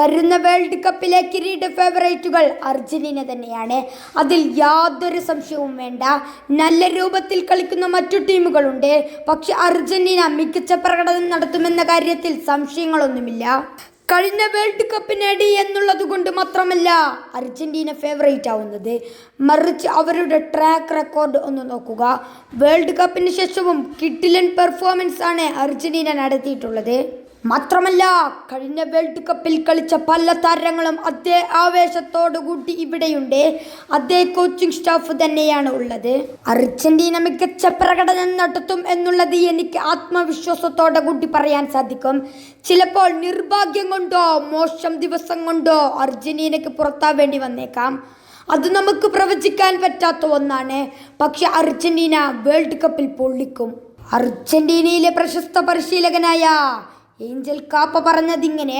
വരുന്ന വേൾഡ് കപ്പിലെ കിരീട ഫേവറേറ്റുകൾ അർജന്റീന തന്നെയാണ്. അതിൽ യാതൊരു സംശയവും വേണ്ട. നല്ല രൂപത്തിൽ കളിക്കുന്ന മറ്റു ടീമുകളുണ്ട്. പക്ഷെ അർജന്റീന മികച്ച പ്രകടനം നടത്തുമെന്ന കാര്യത്തിൽ സംശയങ്ങളൊന്നുമില്ല. കഴിഞ്ഞ വേൾഡ് കപ്പ് നേടി എന്നുള്ളത് കൊണ്ട് മാത്രമല്ല അർജന്റീന ഫേവറേറ്റ് ആവുന്നത്. മറിച്ച് അവരുടെ ട്രാക്ക് റെക്കോർഡ് ഒന്ന് നോക്കുക. വേൾഡ് കപ്പിന് ശേഷവും കിട്ടിലൻ പെർഫോമൻസ് ആണ് അർജന്റീന നടത്തിയിട്ടുള്ളത്. മാത്രമല്ല കഴിഞ്ഞ വേൾഡ് കപ്പിൽ കളിച്ച പല താരങ്ങളും അതേ ആവേശത്തോടുകൂടി ഇവിടെയുണ്ട്. അതേ കോച്ചിങ് സ്റ്റാഫ് തന്നെയാണ് ഉള്ളത്. അർജന്റീന മികച്ച പ്രകടനം നടത്തും എന്നുള്ളത് എനിക്ക് ആത്മവിശ്വാസത്തോടെ കൂടി പറയാൻ സാധിക്കും. ചിലപ്പോൾ നിർഭാഗ്യം കൊണ്ടോ മോശം ദിവസം കൊണ്ടോ അർജന്റീനയ്ക്ക് പുറത്താവേണ്ടി വന്നേക്കാം. അത് നമുക്ക് പ്രവചിക്കാൻ പറ്റാത്ത ഒന്നാണ്. പക്ഷെ അർജന്റീന വേൾഡ് കപ്പിൽ പൊള്ളിക്കും. അർജന്റീനയിലെ പ്രശസ്ത പരിശീലകനായ ഏഞ്ചൽ കാപ്പ പറഞ്ഞതിങ്ങനെ?